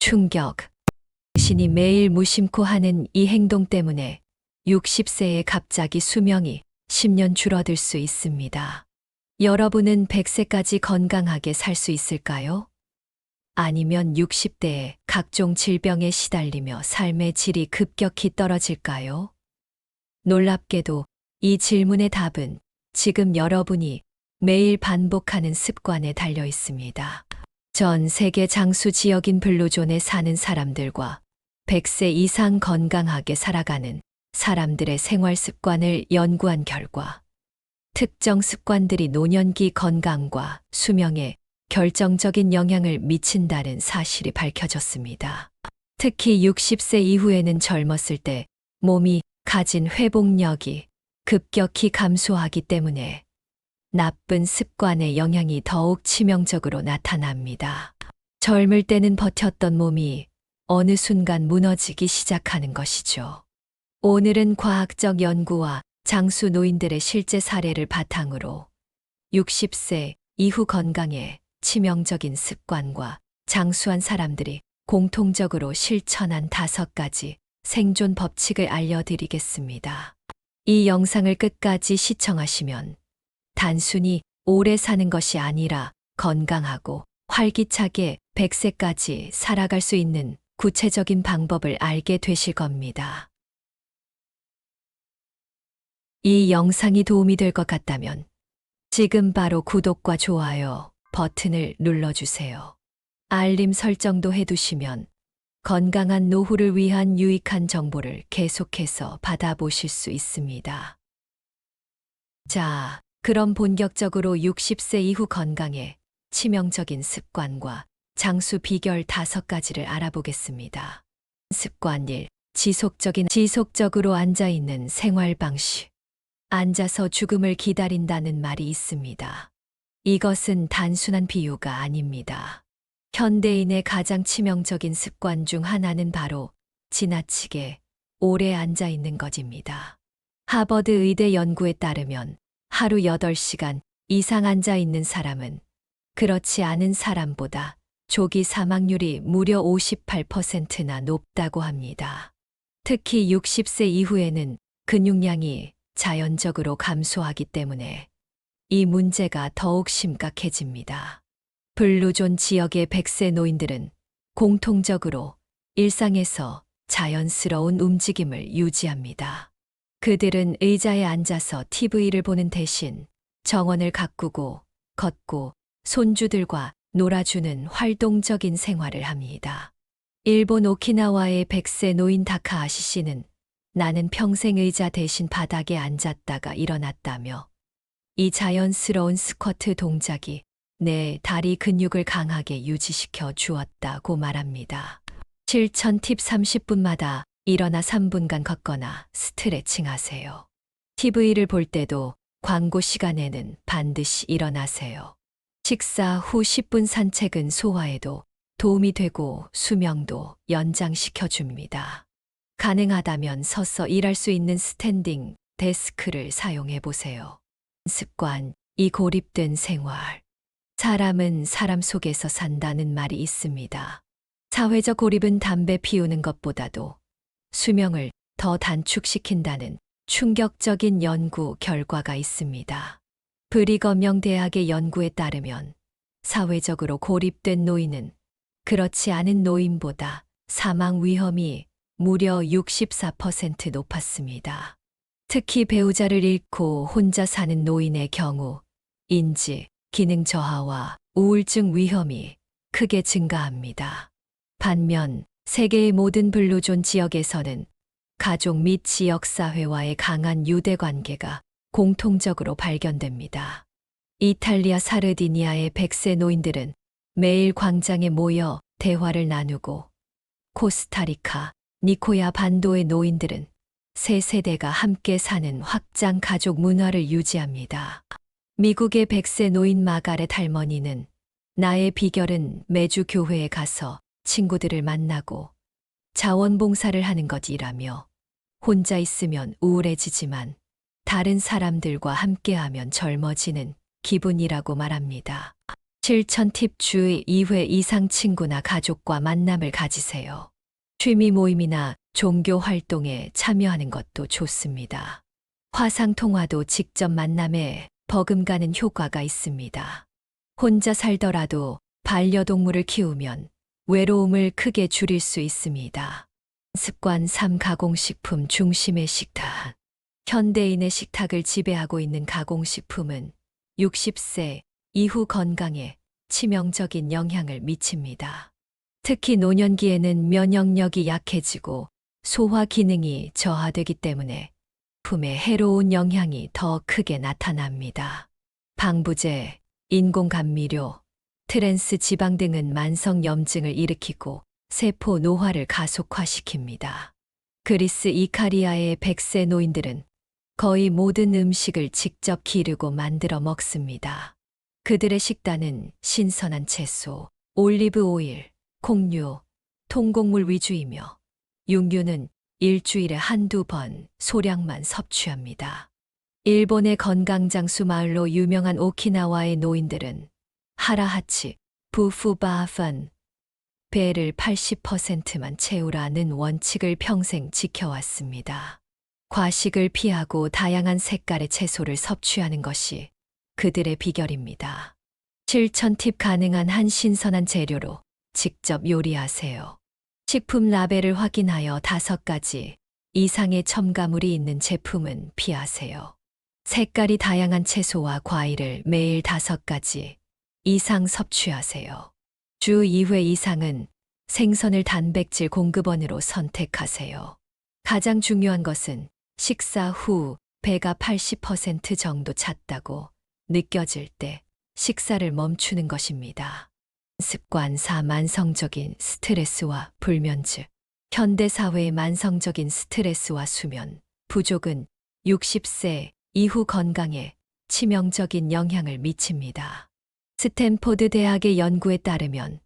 충격. 신이 매일 무심코 하는 이 행동 때문에 60세에 갑자기 수명이 10년 줄어들 수 있습니다. 여러분은 100세까지 건강하게 살 수 있을까요? 아니면 60대에 각종 질병에 시달리며 삶의 질이 급격히 떨어질까요? 놀랍게도 이 질문의 답은 지금 여러분이 매일 반복하는 습관에 달려 있습니다. 전 세계 장수 지역인 블루존에 사는 사람들과 100세 이상 건강하게 살아가는 사람들의 생활 습관을 연구한 결과 특정 습관들이 노년기 건강과 수명에 결정적인 영향을 미친다는 사실이 밝혀졌습니다. 특히 60세 이후에는 젊었을 때 몸이 가진 회복력이 급격히 감소하기 때문에 나쁜 습관의 영향이 더욱 치명적으로 나타납니다. 젊을 때는 버텼던 몸이 어느 순간 무너지기 시작하는 것이죠. 오늘은 과학적 연구와 장수 노인들의 실제 사례를 바탕으로 60세 이후 건강에 치명적인 습관과 장수한 사람들이 공통적으로 실천한 다섯 가지 생존 법칙을 알려드리겠습니다. 이 영상을 끝까지 시청하시면 단순히 오래 사는 것이 아니라 건강하고 활기차게 100세까지 살아갈 수 있는 구체적인 방법을 알게 되실 겁니다. 이 영상이 도움이 될 것 같다면 지금 바로 구독과 좋아요 버튼을 눌러주세요. 알림 설정도 해두시면 건강한 노후를 위한 유익한 정보를 계속해서 받아보실 수 있습니다. 자, 그럼 본격적으로 60세 이후 건강에 치명적인 습관과 장수 비결 다섯 가지를 알아보겠습니다. 습관 1. 지속적인 지속적으로 앉아 있는 생활 방식. 앉아서 죽음을 기다린다는 말이 있습니다. 이것은 단순한 비유가 아닙니다. 현대인의 가장 치명적인 습관 중 하나는 바로 지나치게 오래 앉아 있는 것입니다. 하버드 의대 연구에 따르면 하루 8시간 이상 앉아 있는 사람은 그렇지 않은 사람보다 조기 사망률이 무려 58%나 높다고 합니다. 특히 60세 이후에는 근육량이 자연적으로 감소하기 때문에 이 문제가 더욱 심각해집니다. 블루존 지역의 100세 노인들은 공통적으로 일상에서 자연스러운 움직임을 유지합니다. 그들은 의자에 앉아서 TV를 보는 대신 정원을 가꾸고 걷고 손주들과 놀아주는 활동적인 생활을 합니다. 일본 오키나와의 100세 노인 다카아시 씨는 나는 평생 의자 대신 바닥에 앉았다가 일어났다며 이 자연스러운 스쿼트 동작이 내 다리 근육을 강하게 유지시켜 주었다고 말합니다. 실천 팁 30분마다 일어나 3분간 걷거나 스트레칭 하세요. TV를 볼 때도 광고 시간에는 반드시 일어나세요. 식사 후 10분 산책은 소화에도 도움이 되고 수명도 연장시켜 줍니다. 가능하다면 서서 일할 수 있는 스탠딩 데스크를 사용해 보세요. 습관, 이 고립된 생활. 사람은 사람 속에서 산다는 말이 있습니다. 사회적 고립은 담배 피우는 것보다도 수명을 더 단축시킨다는 충격적인 연구 결과가 있습니다. 브리검영 대학의 연구에 따르면 사회적으로 고립된 노인은 그렇지 않은 노인보다 사망 위험이 무려 64% 높았습니다. 특히 배우자를 잃고 혼자 사는 노인의 경우 인지, 기능 저하와 우울증 위험이 크게 증가합니다. 반면 세계의 모든 블루존 지역에서는 가족 및 지역사회와의 강한 유대 관계가 공통적으로 발견됩니다. 이탈리아 사르디니아의 100세 노인들은 매일 광장에 모여 대화를 나누고 코스타리카, 니코야 반도의 노인들은 세 세대가 함께 사는 확장 가족 문화를 유지합니다. 미국의 100세 노인 마가렛 할머니는 나의 비결은 매주 교회에 가서 친구들을 만나고 자원봉사를 하는 것이라며 혼자 있으면 우울해지지만 다른 사람들과 함께하면 젊어지는 기분이라고 말합니다. 실천 팁주 2회 이상 친구나 가족과 만남을 가지세요. 취미 모임이나 종교 활동에 참여하는 것도 좋습니다. 화상 통화도 직접 만남에 버금가는 효과가 있습니다. 혼자 살더라도 반려동물을 키우면 외로움을 크게 줄일 수 있습니다. 습관 3 가공식품 중심의 식탁. 현대인의 식탁을 지배하고 있는 가공식품은 60세 이후 건강에 치명적인 영향을 미칩니다. 특히 노년기에는 면역력이 약해지고 소화 기능이 저하되기 때문에 품에 해로운 영향이 더 크게 나타납니다. 방부제, 인공감미료, 트랜스 지방 등은 만성 염증을 일으키고 세포 노화를 가속화시킵니다. 그리스 이카리아의 100세 노인들은 거의 모든 음식을 직접 기르고 만들어 먹습니다. 그들의 식단은 신선한 채소, 올리브 오일, 콩류, 통곡물 위주이며 육류는 일주일에 한두 번 소량만 섭취합니다. 일본의 건강장수 마을로 유명한 오키나와의 노인들은 하라하치, 부푸바판, 배를 80%만 채우라는 원칙을 평생 지켜왔습니다. 과식을 피하고 다양한 색깔의 채소를 섭취하는 것이 그들의 비결입니다. 실천 팁 가능한 한 신선한 재료로 직접 요리하세요. 식품 라벨을 확인하여 다섯 가지 이상의 첨가물이 있는 제품은 피하세요. 색깔이 다양한 채소와 과일을 매일 다섯 가지 이상 섭취하세요. 주 2회 이상은 생선을 단백질 공급원으로 선택하세요. 가장 중요한 것은 식사 후 배가 80% 정도 찼다고 느껴질 때 식사를 멈추는 것입니다. 습관 4 만성적인 스트레스와 불면증. 현대사회의 만성적인 스트레스와 수면, 부족은 60세 이후 건강에 치명적인 영향을 미칩니다. 스탠포드 대학의 연구에 따르면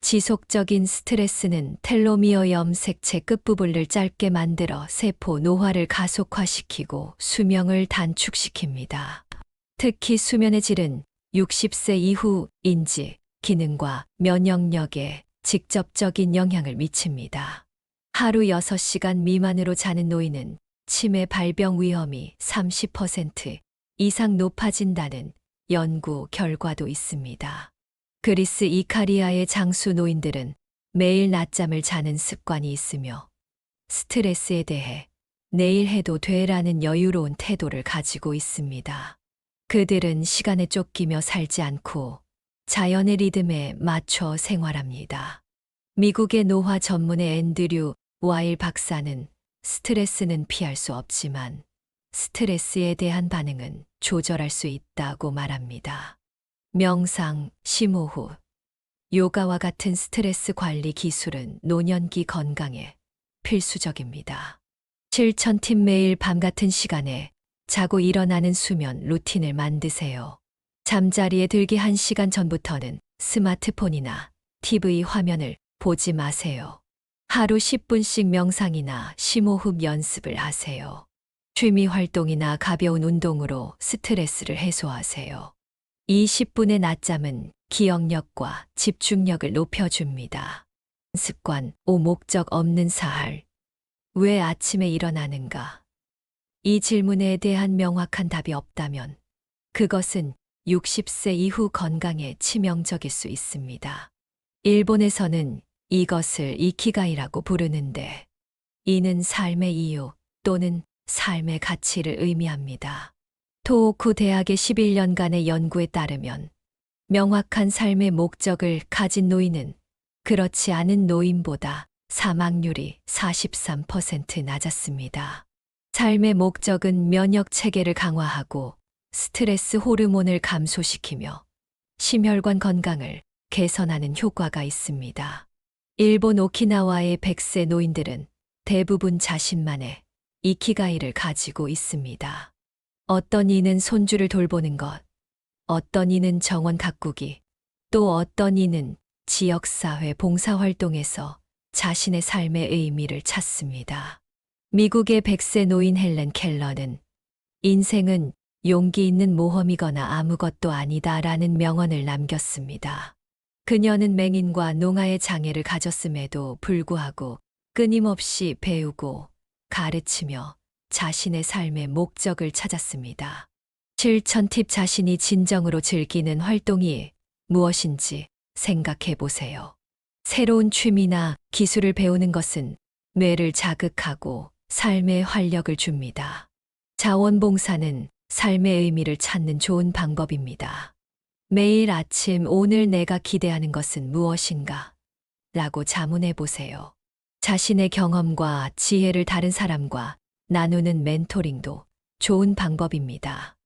지속적인 스트레스는 텔로미어 염색체 끝부분을 짧게 만들어 세포 노화를 가속화시키고 수명을 단축시킵니다. 특히 수면의 질은 60세 이후 인지, 기능과 면역력에 직접적인 영향을 미칩니다. 하루 6시간 미만으로 자는 노인은 치매 발병 위험이 30% 이상 높아진다는 연구 결과도 있습니다. 그리스 이카리아의 장수 노인들은 매일 낮잠을 자는 습관이 있으며 스트레스에 대해 내일 해도 돼라는 여유로운 태도를 가지고 있습니다. 그들은 시간에 쫓기며 살지 않고 자연의 리듬에 맞춰 생활합니다. 미국의 노화 전문의 앤드류 와일 박사는 스트레스는 피할 수 없지만 스트레스에 대한 반응은 조절할 수 있다고 말합니다. 명상, 심호흡, 요가와 같은 스트레스 관리 기술은 노년기 건강에 필수적입니다. 실천팀 매일 밤 같은 시간에 자고 일어나는 수면 루틴을 만드세요. 잠자리에 들기 1시간 전부터는 스마트폰이나 TV 화면을 보지 마세요. 하루 10분씩 명상이나 심호흡 연습을 하세요. 취미 활동이나 가벼운 운동으로 스트레스를 해소하세요. 이 10분의 낮잠은 기억력과 집중력을 높여줍니다. 습관 5 목적 없는 사할. 왜 아침에 일어나는가? 이 질문에 대한 명확한 답이 없다면 그것은 60세 이후 건강에 치명적일 수 있습니다. 일본에서는 이것을 이키가이라고 부르는데 이는 삶의 이유 또는 삶의 가치를 의미합니다. 토호쿠 대학의 11년간의 연구에 따르면 명확한 삶의 목적을 가진 노인은 그렇지 않은 노인보다 사망률이 43% 낮았습니다. 삶의 목적은 면역 체계를 강화하고 스트레스 호르몬을 감소시키며 심혈관 건강을 개선하는 효과가 있습니다. 일본 오키나와의 100세 노인들은 대부분 자신만의 이키가이를 가지고 있습니다. 어떤 이는 손주를 돌보는 것, 어떤 이는 정원 가꾸기, 또 어떤 이는 지역사회 봉사활동에서 자신의 삶의 의미를 찾습니다. 미국의 100세 노인 헬렌 켈러는 인생은 용기 있는 모험이거나 아무것도 아니다라는 명언을 남겼습니다. 그녀는 맹인과 농아의 장애를 가졌음에도 불구하고 끊임없이 배우고 가르치며 자신의 삶의 목적을 찾았습니다. 실천 팁 자신이 진정으로 즐기는 활동이 무엇인지 생각해 보세요. 새로운 취미나 기술을 배우는 것은 뇌를 자극하고 삶의 활력을 줍니다. 자원봉사는 삶의 의미를 찾는 좋은 방법입니다. 매일 아침 오늘 내가 기대하는 것은 무엇인가? 라고 자문해 보세요. 자신의 경험과 지혜를 다른 사람과 나누는 멘토링도 좋은 방법입니다.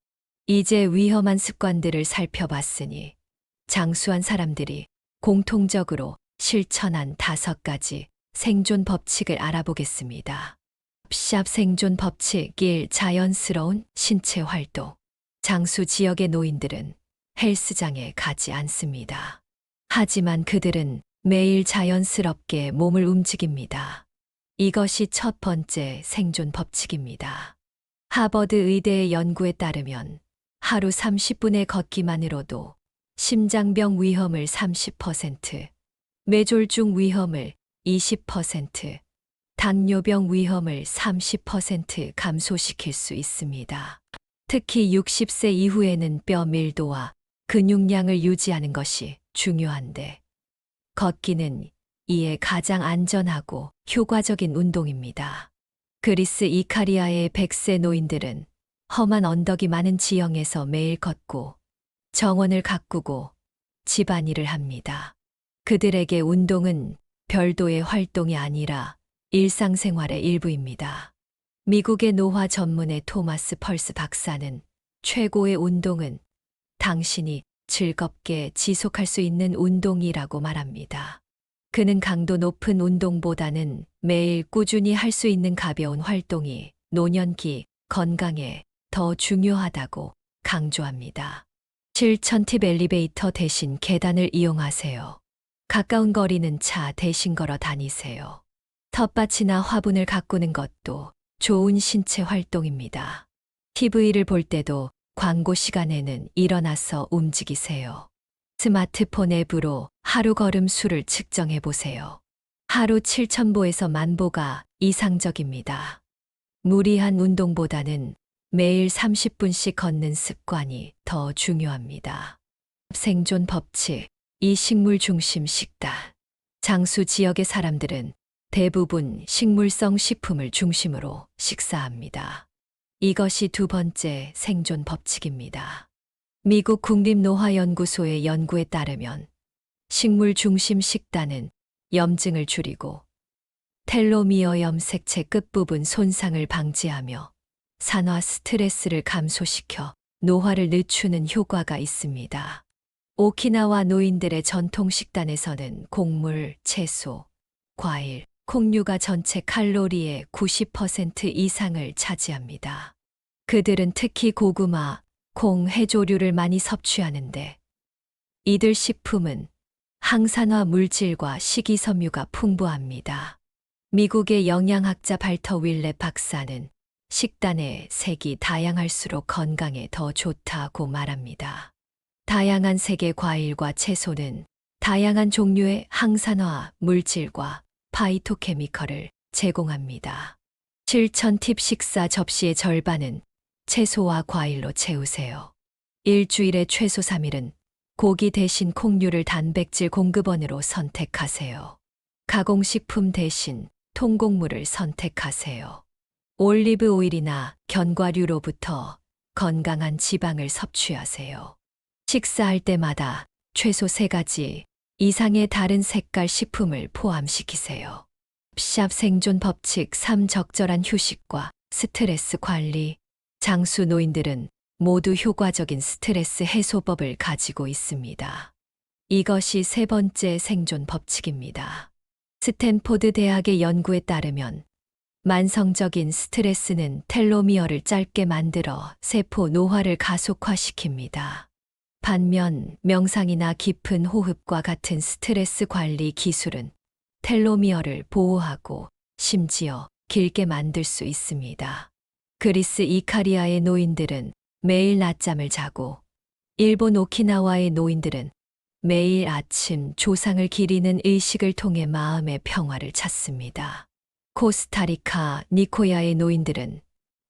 이제 위험한 습관들을 살펴봤으니 장수한 사람들이 공통적으로 실천한 다섯 가지 생존 법칙을 알아보겠습니다. 샵 생존 법칙 1. 자연스러운 신체 활동. 장수 지역의 노인들은 헬스장에 가지 않습니다. 하지만 그들은 매일 자연스럽게 몸을 움직입니다. 이것이 첫 번째 생존 법칙입니다. 하버드 의대의 연구에 따르면 하루 30분의 걷기만으로도 심장병 위험을 30%, 뇌졸중 위험을 20%, 당뇨병 위험을 30% 감소시킬 수 있습니다. 특히 60세 이후에는 뼈 밀도와 근육량을 유지하는 것이 중요한데, 걷기는 이에 가장 안전하고 효과적인 운동입니다. 그리스 이카리아의 100세 노인들은 험한 언덕이 많은 지형에서 매일 걷고 정원을 가꾸고 집안일을 합니다. 그들에게 운동은 별도의 활동이 아니라 일상생활의 일부입니다. 미국의 노화 전문의 토마스 펄스 박사는 최고의 운동은 당신이 즐겁게 지속할 수 있는 운동이라고 말합니다. 그는 강도 높은 운동보다는 매일 꾸준히 할 수 있는 가벼운 활동이 노년기 건강에 더 중요하다고 강조합니다. 실천 팁 엘리베이터 대신 계단을 이용하세요. 가까운 거리는 차 대신 걸어 다니세요. 텃밭이나 화분을 가꾸는 것도 좋은 신체 활동입니다. TV를 볼 때도 광고 시간에는 일어나서 움직이세요. 스마트폰 앱으로 하루 걸음 수를 측정해 보세요. 하루 7,000보에서 만보가 이상적입니다. 무리한 운동보다는 매일 30분씩 걷는 습관이 더 중요합니다. 생존 법칙, 이 식물 중심 식단. 장수 지역의 사람들은 대부분 식물성 식품을 중심으로 식사합니다. 이것이 두 번째 생존 법칙입니다. 미국 국립노화연구소의 연구에 따르면 식물 중심 식단은 염증을 줄이고 텔로미어 염색체 끝부분 손상을 방지하며 산화 스트레스를 감소시켜 노화를 늦추는 효과가 있습니다. 오키나와 노인들의 전통 식단에서는 곡물, 채소, 과일, 콩류가 전체 칼로리의 90% 이상을 차지합니다. 그들은 특히 고구마, 콩, 해조류를 많이 섭취하는데 이들 식품은 항산화 물질과 식이섬유가 풍부합니다. 미국의 영양학자 발터 윌렛 박사는 식단의 색이 다양할수록 건강에 더 좋다고 말합니다. 다양한 색의 과일과 채소는 다양한 종류의 항산화 물질과 파이토케미컬을 제공합니다. 실천 팁 식사 접시의 절반은 채소와 과일로 채우세요. 일주일에 최소 3일은 고기 대신 콩류를 단백질 공급원으로 선택하세요. 가공식품 대신 통곡물을 선택하세요. 올리브 오일이나 견과류로부터 건강한 지방을 섭취하세요. 식사할 때마다 최소 3가지 이상의 다른 색깔 식품을 포함시키세요. 샵 생존 법칙 3 적절한 휴식과 스트레스 관리. 장수 노인들은 모두 효과적인 스트레스 해소법을 가지고 있습니다. 이것이 세 번째 생존 법칙입니다. 스탠포드 대학의 연구에 따르면 만성적인 스트레스는 텔로미어를 짧게 만들어 세포 노화를 가속화시킵니다. 반면 명상이나 깊은 호흡과 같은 스트레스 관리 기술은 텔로미어를 보호하고 심지어 길게 만들 수 있습니다. 그리스 이카리아의 노인들은 매일 낮잠을 자고 일본 오키나와의 노인들은 매일 아침 조상을 기리는 의식을 통해 마음의 평화를 찾습니다. 코스타리카, 니코야의 노인들은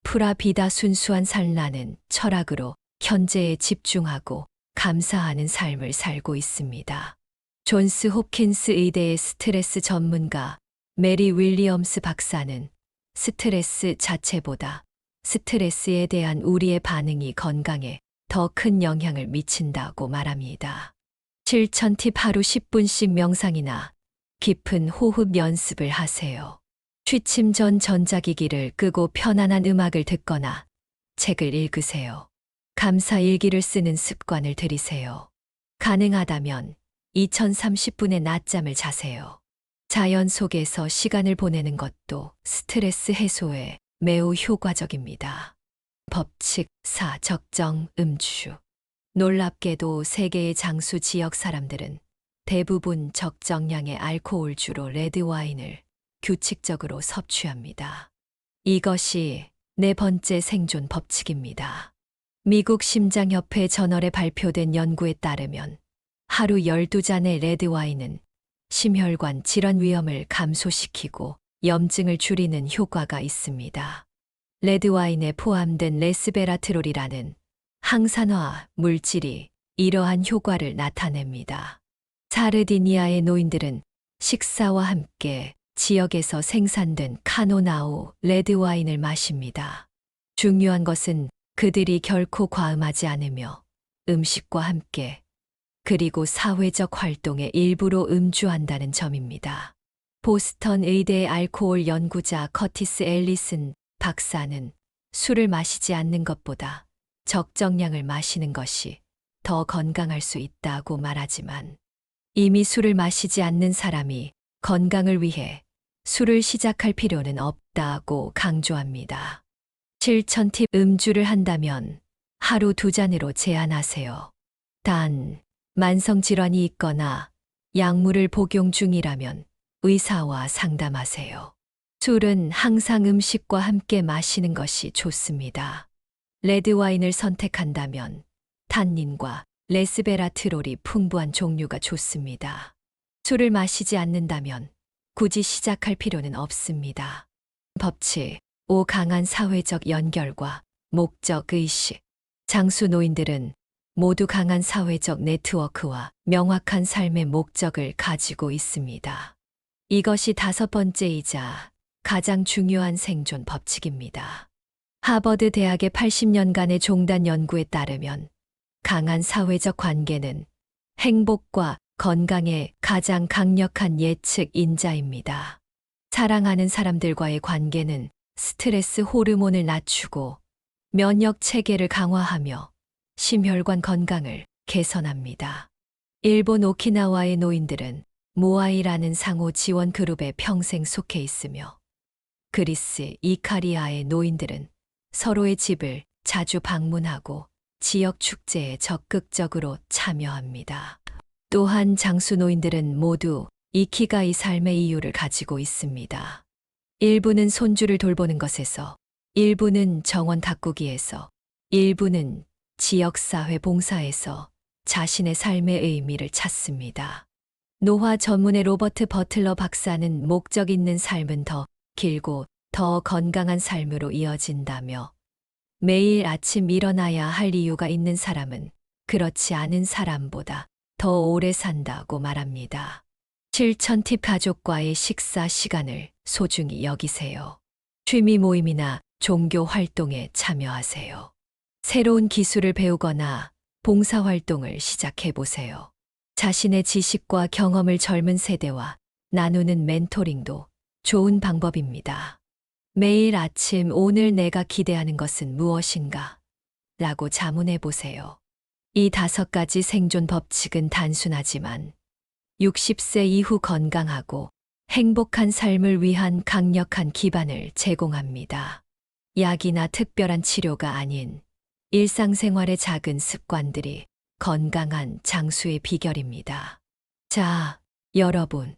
프라비다 순수한 살라는 철학으로 현재에 집중하고 감사하는 삶을 살고 있습니다. 존스 홉킨스 의대의 스트레스 전문가 메리 윌리엄스 박사는 스트레스 자체보다 스트레스에 대한 우리의 반응이 건강에 더 큰 영향을 미친다고 말합니다. 7,000팁 하루 10분씩 명상이나 깊은 호흡 연습을 하세요. 취침 전 전자기기를 끄고 편안한 음악을 듣거나 책을 읽으세요. 감사 일기를 쓰는 습관을 들이세요. 가능하다면 2030분의 낮잠을 자세요. 자연 속에서 시간을 보내는 것도 스트레스 해소에 매우 효과적입니다. 법칙 4. 적정 음주. 놀랍게도 세계의 장수 지역 사람들은 대부분 적정량의 알코올주로 레드와인을 규칙적으로 섭취합니다. 이것이 네 번째 생존 법칙입니다. 미국 심장협회 저널에 발표된 연구에 따르면 하루 12잔의 레드와인은 심혈관 질환 위험을 감소시키고 염증을 줄이는 효과가 있습니다. 레드와인에 포함된 레스베라트롤이라는 항산화 물질이 이러한 효과를 나타냅니다. 사르디니아의 노인들은 식사와 함께 지역에서 생산된 카노나오 레드와인을 마십니다. 중요한 것은 그들이 결코 과음하지 않으며 음식과 함께 그리고 사회적 활동의 일부로 음주한다는 점입니다. 보스턴 의대 알코올 연구자 커티스 앨리슨 박사는 술을 마시지 않는 것보다 적정량을 마시는 것이 더 건강할 수 있다고 말하지만 이미 술을 마시지 않는 사람이 건강을 위해 술을 시작할 필요는 없다고 강조합니다. 7,000팁 음주를 한다면 하루 두 잔으로 제한하세요. 단, 만성질환이 있거나 약물을 복용 중이라면 의사와 상담하세요. 술은 항상 음식과 함께 마시는 것이 좋습니다. 레드와인을 선택한다면 탄닌과 레스베라트롤이 풍부한 종류가 좋습니다. 술을 마시지 않는다면 굳이 시작할 필요는 없습니다. 법칙 5. 강한 사회적 연결과 목적 의식. 장수 노인들은 모두 강한 사회적 네트워크와 명확한 삶의 목적을 가지고 있습니다. 이것이 다섯 번째이자 가장 중요한 생존 법칙입니다. 하버드 대학의 80년간의 종단 연구에 따르면 강한 사회적 관계는 행복과 건강의 가장 강력한 예측 인자입니다. 사랑하는 사람들과의 관계는 스트레스 호르몬을 낮추고 면역 체계를 강화하며 심혈관 건강을 개선합니다. 일본 오키나와의 노인들은 모아이라는 상호 지원 그룹에 평생 속해 있으며 그리스 이카리아의 노인들은 서로의 집을 자주 방문하고 지역 축제에 적극적으로 참여합니다. 또한 장수 노인들은 모두 이키가이 삶의 이유를 가지고 있습니다. 일부는 손주를 돌보는 것에서, 일부는 정원 가꾸기에서, 일부는 지역사회 봉사에서 자신의 삶의 의미를 찾습니다. 노화 전문의 로버트 버틀러 박사는 목적 있는 삶은 더 길고 더 건강한 삶으로 이어진다며 매일 아침 일어나야 할 이유가 있는 사람은 그렇지 않은 사람보다 더 오래 산다고 말합니다. 7,000팁 가족과의 식사 시간을 소중히 여기세요. 취미 모임이나 종교 활동에 참여하세요. 새로운 기술을 배우거나 봉사활동을 시작해 보세요. 자신의 지식과 경험을 젊은 세대와 나누는 멘토링도 좋은 방법입니다. 매일 아침 오늘 내가 기대하는 것은 무엇인가? 라고 자문해 보세요. 이 다섯 가지 생존 법칙은 단순하지만 60세 이후 건강하고 행복한 삶을 위한 강력한 기반을 제공합니다. 약이나 특별한 치료가 아닌 일상생활의 작은 습관들이 건강한 장수의 비결입니다. 자, 여러분.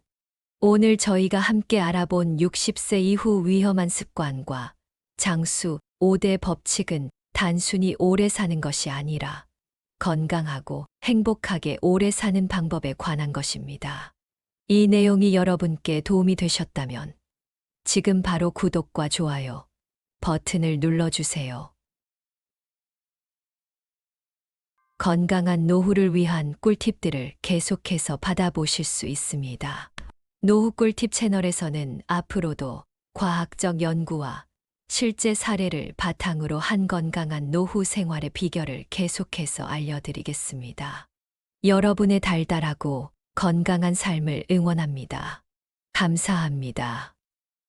오늘 저희가 함께 알아본 60세 이후 위험한 습관과 장수 5대 법칙은 단순히 오래 사는 것이 아니라 건강하고 행복하게 오래 사는 방법에 관한 것입니다. 이 내용이 여러분께 도움이 되셨다면 지금 바로 구독과 좋아요 버튼을 눌러주세요. 건강한 노후를 위한 꿀팁들을 계속해서 받아보실 수 있습니다. 노후 꿀팁 채널에서는 앞으로도 과학적 연구와 실제 사례를 바탕으로 한 건강한 노후 생활의 비결을 계속해서 알려드리겠습니다. 여러분의 달달하고 건강한 삶을 응원합니다. 감사합니다.